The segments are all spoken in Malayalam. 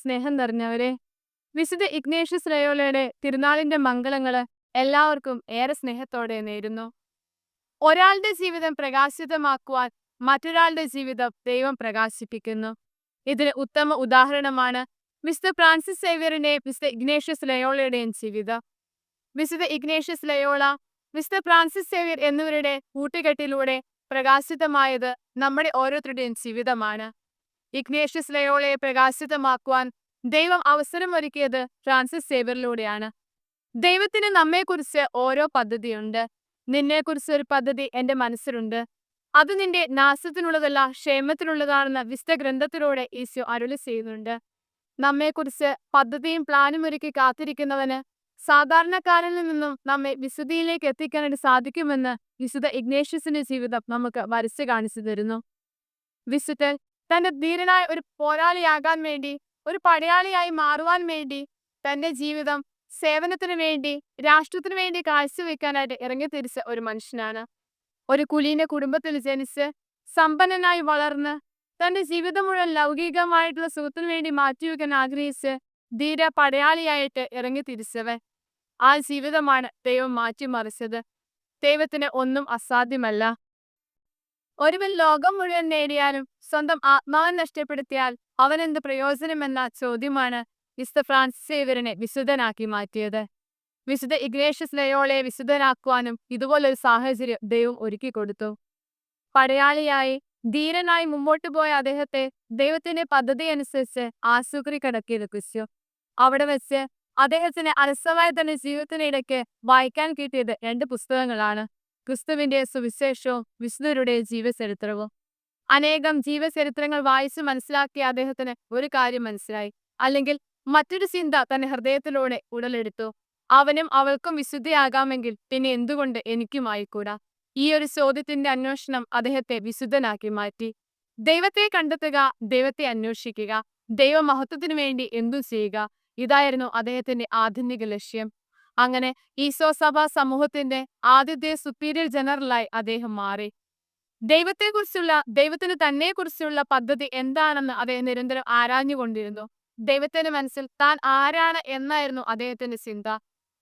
സ്നേഹം നിറഞ്ഞവരെ. വിശുദ്ധ ഇഗ്നേഷ്യസ് ലയോളയുടെ തിരുനാളിന്റെ മംഗളങ്ങൾ എല്ലാവർക്കും ഏറെ സ്നേഹത്തോടെ നേരുന്നു. ഒരാളുടെ ജീവിതം പ്രകാശിതമാക്കുവാൻ മറ്റൊരാളുടെ ജീവിതം ദൈവം പ്രകാശിപ്പിക്കുന്നു. ഇതിന് ഉത്തമ ഉദാഹരണമാണ് മിസ്റ്റർ ഫ്രാൻസിസ് സേവ്യറിന്റെയും മിസ്റ്റർ ഇഗ്നേഷ്യസ് ലയോളയുടെയും ജീവിതം. Mister Ignatius Loyola mister Francis Xavier എന്നിവരുടെ കൂട്ടുകെട്ടിലൂടെ പ്രകാശിതമായത് നമ്മുടെ ഓരോരുത്തരുടെയും ജീവിതമാണ്. ഇഗ്നേഷ്യസ് ലയോളയെ പ്രകാശിതമാക്കുവാൻ ദൈവം അവസരം അവസരമൊരുക്കിയത് ഫ്രാൻസിസ് സേവറിലൂടെയാണ് ദൈവത്തിന് നമ്മെക്കുറിച്ച് ഓരോ പദ്ധതിയുണ്ട്. നിന്നെക്കുറിച്ച് ഒരു പദ്ധതി എന്റെ മനസ്സിലുണ്ട്. അത് നിന്റെ നാശത്തിനുള്ളതല്ല ക്ഷേമത്തിനുള്ളതാണെന്ന് വിശുദ്ധ ഗ്രന്ഥത്തിലൂടെ ഈശോ അരുളി ചെയ്യുന്നുണ്ട്. നമ്മെക്കുറിച്ച് പദ്ധതിയും പ്ലാനും ഒരുക്കി കാത്തിരിക്കുന്നവന് സാധാരണക്കാരനിൽ നിന്നും നമ്മെ വിശുദ്ധിയിലേക്ക് എത്തിക്കാനായിട്ട് സാധിക്കുമെന്ന് വിശുദ്ധ ഇഗ്നേഷ്യസിന്റെ ജീവിതം നമുക്ക് വരച്ചു കാണിച്ചു തരുന്നു. വിശുദ്ധൻ തന്റെ ധീരനായ ഒരു പോരാളിയാകാൻ വേണ്ടി ഒരു പടയാളിയായി മാറുവാൻ വേണ്ടി തന്റെ ജീവിതം സേവനത്തിന് വേണ്ടി രാഷ്ട്രത്തിന് വേണ്ടി കാഴ്ചവെക്കാനായിട്ട് ഇറങ്ങിത്തിരിച്ച ഒരു മനുഷ്യനാണ്. ഒരു കുലീന കുടുംബത്തിൽ ജനിച്ച് സമ്പന്നനായി വളർന്ന് തന്റെ ജീവിതം മുഴുവൻ ലൗകികമായിട്ടുള്ള സുഖത്തിനു വേണ്ടി മാറ്റിവെക്കാൻ ആഗ്രഹിച്ച് ധീര പടയാളിയായിട്ട് ഇറങ്ങിത്തിരിച്ചവൻ ആ ജീവിതമാണ് ദൈവം മാറ്റിമറിച്ചത്. ദൈവത്തിന് ഒന്നും അസാധ്യമല്ല. ഒരുവൻ ലോകം മുഴുവൻ നേടിയാലും സ്വന്തം ആത്മാവൻ നഷ്ടപ്പെടുത്തിയാൽ അവൻ എന്ത് പ്രയോജനമെന്ന ചോദ്യമാണ് വിശുദ്ധ ഫ്രാൻസിസ് ഇവരനെ വിശുദ്ധനാക്കി മാറ്റിയത്. വിശുദ്ധ ഇഗ്നേഷ്യസ് ലയോളെ വിശുദ്ധനാക്കുവാനും ഇതുപോലൊരു സാഹചര്യം ദൈവം ഒരുക്കി കൊടുത്തു. പടയാളിയായി ധീരനായി മുമ്പോട്ട് പോയ അദ്ദേഹത്തെ ദൈവത്തിന്റെ പദ്ധതി അനുസരിച്ച് ആശുപത്രി കിടക്കിയിരിപ്പിച്ചു അവിടെ വെച്ച് അദ്ദേഹത്തിന് അലസമായ തന്നെ ജീവിതത്തിനിടയ്ക്ക് വായിക്കാൻ കിട്ടിയത് രണ്ട് പുസ്തകങ്ങളാണ്. ക്രിസ്തുവിന്റെ സുവിശേഷവും വിശുദ്ധരുടെ ജീവചരിത്രവും. അനേകം ജീവചരിത്രങ്ങൾ വായിച്ച് മനസ്സിലാക്കിയ അദ്ദേഹത്തിന് ഒരു കാര്യം മനസ്സിലായി. അല്ലെങ്കിൽ മറ്റൊരു ചിന്ത തന്റെ ഹൃദയത്തിലൂടെ ഉടലെടുത്തു. അവനും അവൾക്കും വിശുദ്ധയാകാമെങ്കിൽ പിന്നെ എന്തുകൊണ്ട് എനിക്കുമായിക്കൂടാ? ഈ ഒരു ചോദ്യത്തിന്റെ അന്വേഷണം അദ്ദേഹത്തെ വിശുദ്ധനാക്കി മാറ്റി. ദൈവത്തെ കണ്ടെത്തുക ദൈവത്തെ അന്വേഷിക്കുക ദൈവമഹത്വത്തിനു വേണ്ടി എന്തു ചെയ്യുക ഇതായിരുന്നു അദ്ദേഹത്തിന്റെ ആധുനിക ലക്ഷ്യം. അങ്ങനെ ഈശോ സഭ സമൂഹത്തിന്റെ ആദ്യത്തെ സുപ്പീരിയർ ജനറലായി അദ്ദേഹം മാറി. ദൈവത്തെക്കുറിച്ചുള്ള ദൈവത്തിന് തന്നെക്കുറിച്ചുള്ള പദ്ധതി എന്താണെന്ന് അദ്ദേഹം നിരന്തരം ആരാഞ്ഞുകൊണ്ടിരുന്നു. ദൈവത്തിന്റെ മനസ്സിൽ താൻ ആരാണ് എന്നായിരുന്നു അദ്ദേഹത്തിന്റെ ചിന്ത.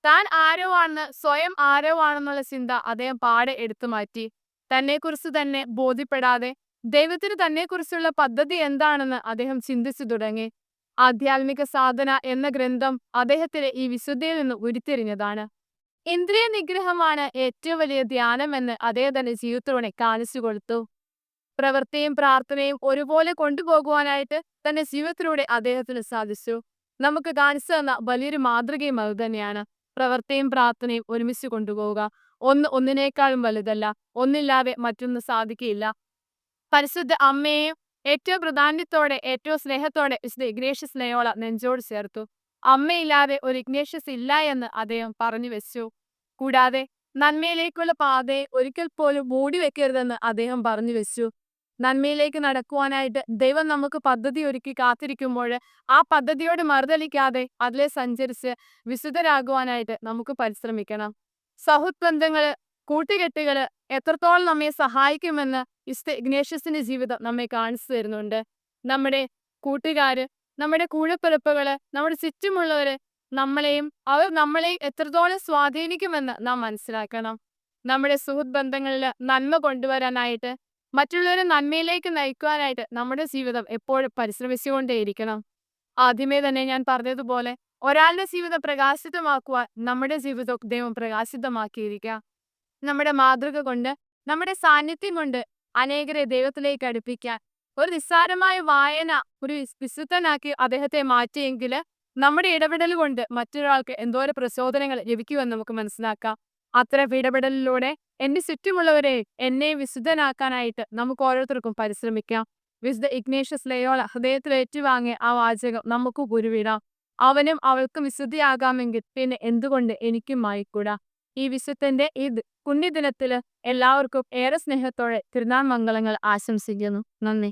താൻ ആരോ ആണെന്ന് സ്വയം ആരോ ആണെന്നുള്ള ചിന്ത അദ്ദേഹം പാടെ എടുത്തു മാറ്റി. തന്നെക്കുറിച്ച് തന്നെ ബോധ്യപ്പെടാതെ ദൈവത്തിന് തന്നെക്കുറിച്ചുള്ള പദ്ധതി എന്താണെന്ന് അദ്ദേഹം ചിന്തിച്ചു തുടങ്ങി. ആധ്യാത്മിക സാധന എന്ന ഗ്രന്ഥം അദ്ദേഹത്തിന് ഈ വിശുദ്ധിയിൽ നിന്ന് ഉരുത്തിരിഞ്ഞതാണ്. ഇന്ദ്രിയ നിഗ്രഹമാണ് ഏറ്റവും വലിയ ധ്യാനമെന്ന് അദ്ദേഹം തന്റെ ജീവിതത്തിലൂടെ കാണിച്ചു കൊടുത്തു. പ്രവൃത്തിയും പ്രാർത്ഥനയും ഒരുപോലെ കൊണ്ടുപോകുവാനായിട്ട് തന്നെ ജീവിതത്തിലൂടെ അദ്ദേഹത്തിന് സാധിച്ചു. നമുക്ക് കാണിച്ചു തന്ന വലിയൊരു മാതൃകയും അത് തന്നെയാണ്. പ്രവൃത്തിയും പ്രാർത്ഥനയും ഒരുമിച്ച് കൊണ്ടുപോവുക. ഒന്ന് ഒന്നിനേക്കാളും വലുതല്ല. ഒന്നില്ലാതെ മറ്റൊന്ന് സാധിക്കില്ല പരിശുദ്ധ അമ്മയെയും ഏറ്റവും പ്രധാന്യത്തോടെ ഏറ്റവും സ്നേഹത്തോടെ വിശുദ്ധ ഇഗ്നേഷ്യസ് ലയോള നെഞ്ചോട് ചേർത്തു. അമ്മയില്ലാതെ ഒരു ഇഗ്നേഷ്യസ് ഇല്ല എന്ന് അദ്ദേഹം പറഞ്ഞു വെച്ചു. കൂടാതെ നന്മയിലേക്കുള്ള പാതയെ ഒരിക്കൽ പോലും മൂടി വെക്കരുതെന്ന് അദ്ദേഹം പറഞ്ഞു വെച്ചു. നന്മയിലേക്ക് നടക്കുവാനായിട്ട് ദൈവം നമുക്ക് പദ്ധതി ഒരുക്കി കാത്തിരിക്കുമ്പോൾ ആ പദ്ധതിയോട് മറുതലിക്കാതെ അതിലെ സഞ്ചരിച്ച് വിശുദ്ധരാകുവാനായിട്ട് നമുക്ക് പരിശ്രമിക്കണം. സൗഹൃദ് ബന്ധങ്ങൾ കൂട്ടുകെട്ടുകൾ എത്രത്തോളം നമ്മെ സഹായിക്കുമെന്ന് വിശുദ്ധ ഇഗ്നേഷ്യസിന്റെ ജീവിതം നമ്മെ കാണിച്ചു തരുന്നുണ്ട്. നമ്മുടെ കൂട്ടുകാര് നമ്മുടെ കൂഴപ്പിറപ്പുകൾ നമ്മുടെ ചുറ്റുമുള്ളവര് നമ്മളെയും അവർ നമ്മളെയും എത്രത്തോളം സ്വാധീനിക്കുമെന്ന് നാം മനസ്സിലാക്കണം. നമ്മുടെ സുഹൃത്ത് ബന്ധങ്ങളിൽ നന്മ കൊണ്ടുവരാനായിട്ട് മറ്റുള്ളവരെ നന്മയിലേക്ക് നയിക്കുവാനായിട്ട് നമ്മുടെ ജീവിതം എപ്പോഴും പരിശ്രമിച്ചുകൊണ്ടേയിരിക്കണം. ആദ്യമേ തന്നെ ഞാൻ പറഞ്ഞതുപോലെ ഒരാളുടെ ജീവിതം പ്രകാശിതമാക്കുവാൻ നമ്മുടെ ജീവിതം ദൈവം പ്രകാശിതമാക്കിയിരിക്കുക. നമ്മുടെ മാതൃക കൊണ്ട് നമ്മുടെ സാന്നിധ്യം കൊണ്ട് അനേകരെ ദൈവത്തിലേക്ക് അടുപ്പിക്കാൻ ഒരു നിസ്സാരമായ വായന ഒരു വിശുദ്ധനാക്കി അദ്ദേഹത്തെ മാറ്റിയെങ്കിൽ നമ്മുടെ ഇടപെടൽ കൊണ്ട് മറ്റൊരാൾക്ക് എന്തോരം പ്രചോദനങ്ങൾ ലഭിക്കുമെന്ന് നമുക്ക് മനസ്സിലാക്കാം. അത്തരം ഇടപെടലിലൂടെ എന്റെ ചുറ്റുമുള്ളവരെ എന്നെ വിശുദ്ധനാക്കാനായിട്ട് നമുക്ക് ഓരോരുത്തർക്കും പരിശ്രമിക്കാം. വിശുദ്ധ ഇഗ്നേഷ്യസ് ലയോള ഹൃദയത്തിൽ ഏറ്റുവാങ്ങിയ ആ വാചകം നമുക്ക് ഗുരുവിടാം. അവനും അവൾക്കും വിശുദ്ധിയാകാമെങ്കിൽ പിന്നെ എന്തുകൊണ്ട് എനിക്കും ആയിക്കൂടാ? ഈ വിശുദ്ധന്റെ ഈ ദ് പുണ്യദിനത്തിൽ എല്ലാവർക്കും ഏറെ സ്നേഹത്തോടെ തിരുനാൾ മംഗളങ്ങൾ ആശംസിക്കുന്നു. നന്ദി.